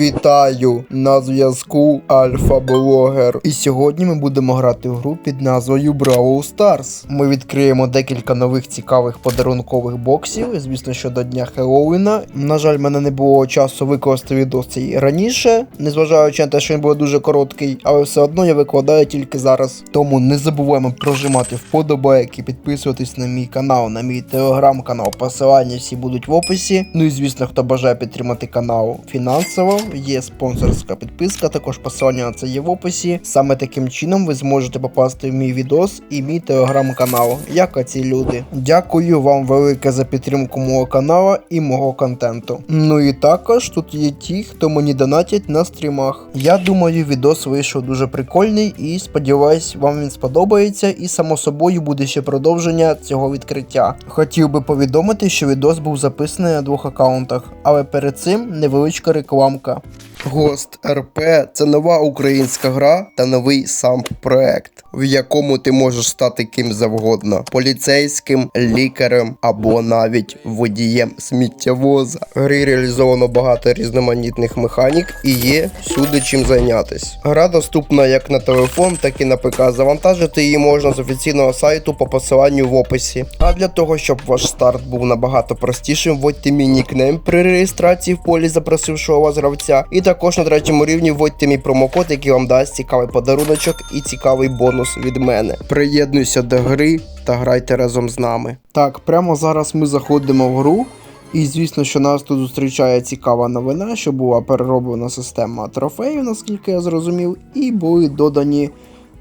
Вітаю на зв'язку Альфа-блогер. І сьогодні ми будемо грати в гру під назвою Brawl Stars. Ми відкриємо декілька нових цікавих подарункових боксів. Звісно, що до дня Хеллоуіна. На жаль, мене не було часу викласти відос цей раніше, незважаючи на те, що він був дуже короткий, але все одно я викладаю тільки зараз. Тому не забуваємо прожимати вподобайки, підписуватись на мій канал, на мій телеграм-канал. Посилання всі будуть в описі. Ну і звісно, хто бажає підтримати канал фінансово, є спонсорська підписка, також посилання на це є в описі. Саме таким чином ви зможете попасти в мій відос і мій телеграм-канал, як оці люди. Дякую вам велике за підтримку мого каналу і мого контенту. Ну і також тут є ті, хто мені донатять на стрімах. Я думаю, відос вийшов дуже прикольний і сподіваюсь, вам він сподобається. І само собою буде ще продовження цього відкриття. Хотів би повідомити, що відос був записаний на двох аккаунтах, але перед цим невеличка рекламка. tomorrow. Гост РП це нова українська гра та новий сам проект, в якому ти можеш стати ким завгодно: поліцейським, лікарем або навіть водієм сміттєвоза. Грі реалізовано багато різноманітних механік і є всюди чим зайнятись. Гра доступна як на телефон, так і на ПК. Завантажити її можна з офіційного сайту по посиланню в описі. А для того, щоб ваш старт був набагато простішим, вводьте мій нікнейм при реєстрації в полі запросившого вас гравця. І також на третьому рівні вводьте мій промокод, який вам дасть цікавий подаруночок і цікавий бонус від мене. Приєднуйся до гри та грайте разом з нами. Так, прямо зараз ми заходимо в гру. І звісно, що нас тут зустрічає цікава новина, що була перероблена система трофеїв, наскільки я зрозумів, і були додані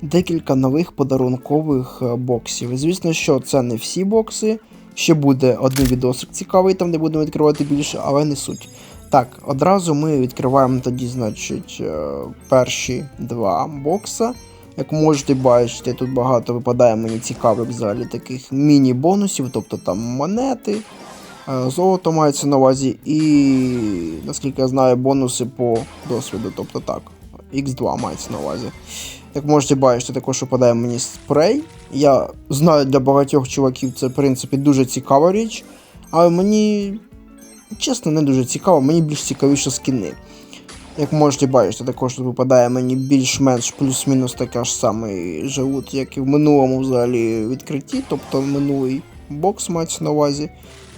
декілька нових подарункових е, боксів. Звісно, що це не всі бокси. Ще буде один відосик цікавий, там де будемо відкривати більше, але не суть. Так, одразу ми відкриваємо тоді, значить, е, перші два бокса. Як можете бачити, тут багато випадає мені цікавих взагалі таких міні-бонусів, тобто там монети, е, золото мається на увазі, і, наскільки я знаю, бонуси по досвіду, тобто так, X2 мається на увазі. Як можете бачити, також випадає мені спрей. Я знаю, для багатьох чуваків це, в принципі, дуже цікава річ, але мені, чесно, не дуже цікаво, мені більш цікавіше скіни. Як можете бачити, також тут випадає мені більш-менш плюс-мінус така ж самий живут, як і в минулому взагалі відкритті, тобто минулий бокс мається на увазі.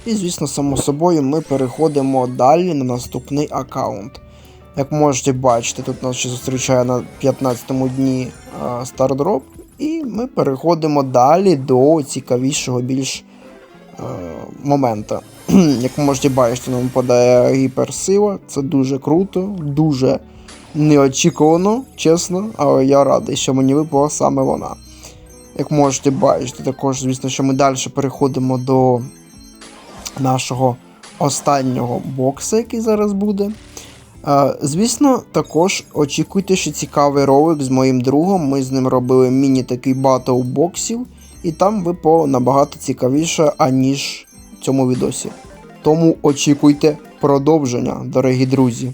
І, звісно, само собою, ми переходимо далі на наступний аккаунт. Як можете бачити, тут нас ще зустрічає на 15-му дні стардроп, і ми переходимо далі до цікавішого більш е, момента. Як можете бачити, нам випадає гіперсила. Це дуже круто, дуже неочікувано, чесно, але я радий, що мені випала саме вона. Як можете бачити, також, звісно, що ми далі переходимо до нашого останнього бокса, який зараз буде. Звісно, також очікуйте, що цікавий ролик з моїм другом. Ми з ним робили міні такий батл боксів, і там випало набагато цікавіше, аніж цьому відосі. Тому очікуйте продовження, дорогі друзі.